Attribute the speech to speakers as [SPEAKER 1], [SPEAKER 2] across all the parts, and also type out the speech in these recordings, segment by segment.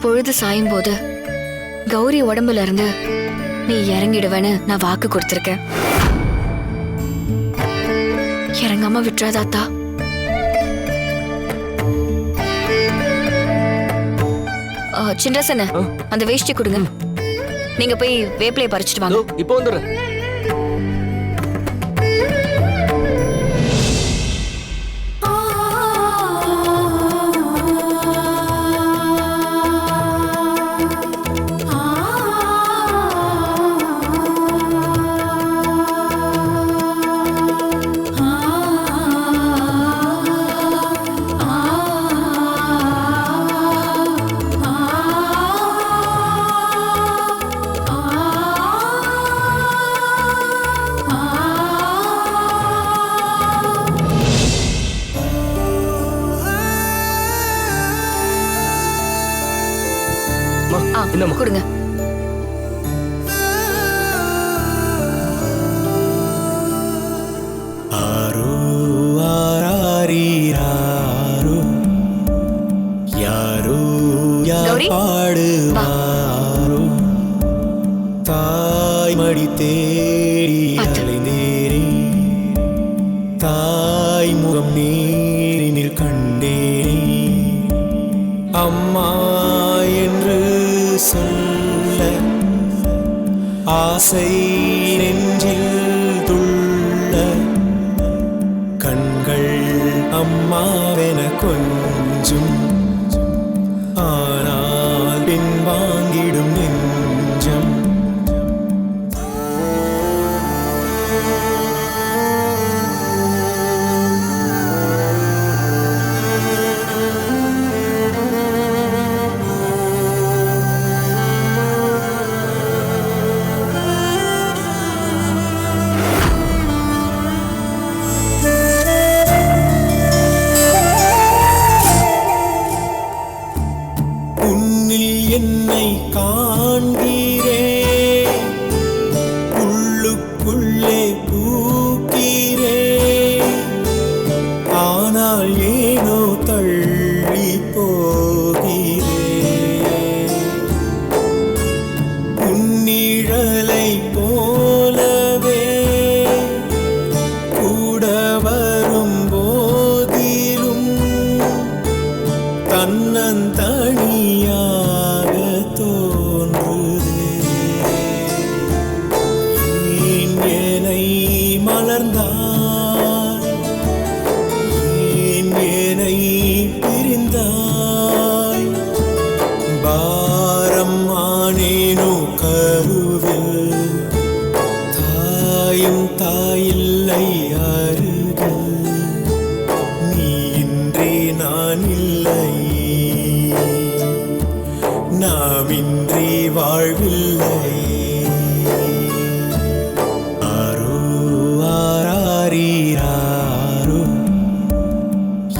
[SPEAKER 1] பொழுது சாயும் போது கௌரி உடம்புல இருந்து நீ இறங்கிடுவேன்னு நான் வாக்கு கொடுத்துருக்கேன். இறங்காம விட்டுறாதாத்தா ஆ? அந்த வேஷ்டி கொடுங்க. நீங்க போய் வேப்பிலையை பறிச்சிட்டு வாங்க.
[SPEAKER 2] இப்போ வந்துடுறேன். இந்தாம்மா
[SPEAKER 1] கொடுங்க.
[SPEAKER 3] பாடுவாரோ? தாய்மடி தேடி
[SPEAKER 1] பார்த்து.
[SPEAKER 3] அலைந்தேரே தாய் முகம் நீரினில் கண்டேனே. அம்மா சொல்ல. ஆசை நெஞ்சில் துள்ள. கண்கள் அம்மாவென கொஞ்சும் தன்னந்தனியாக வாழ்வில்லை ஆரோ ஆராரீராரோ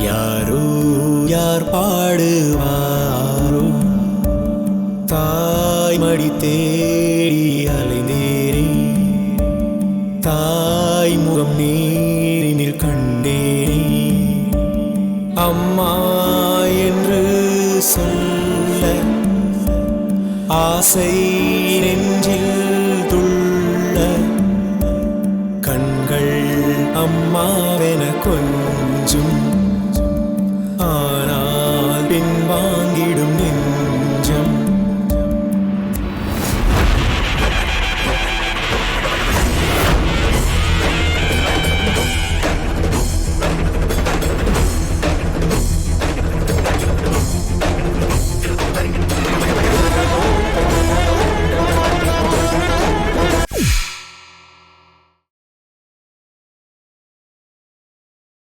[SPEAKER 3] யாரோ யார் பாடுவாரோ தாய்மடி தேடி அலைந்தேரே தாய் முகம் நீரினில் கண்டேனே அம்மா என்று சொல்ல ஆசை நெஞ்சில் துள்ள கண்கள் அம்மாவென கொஞ்சும். ஆனா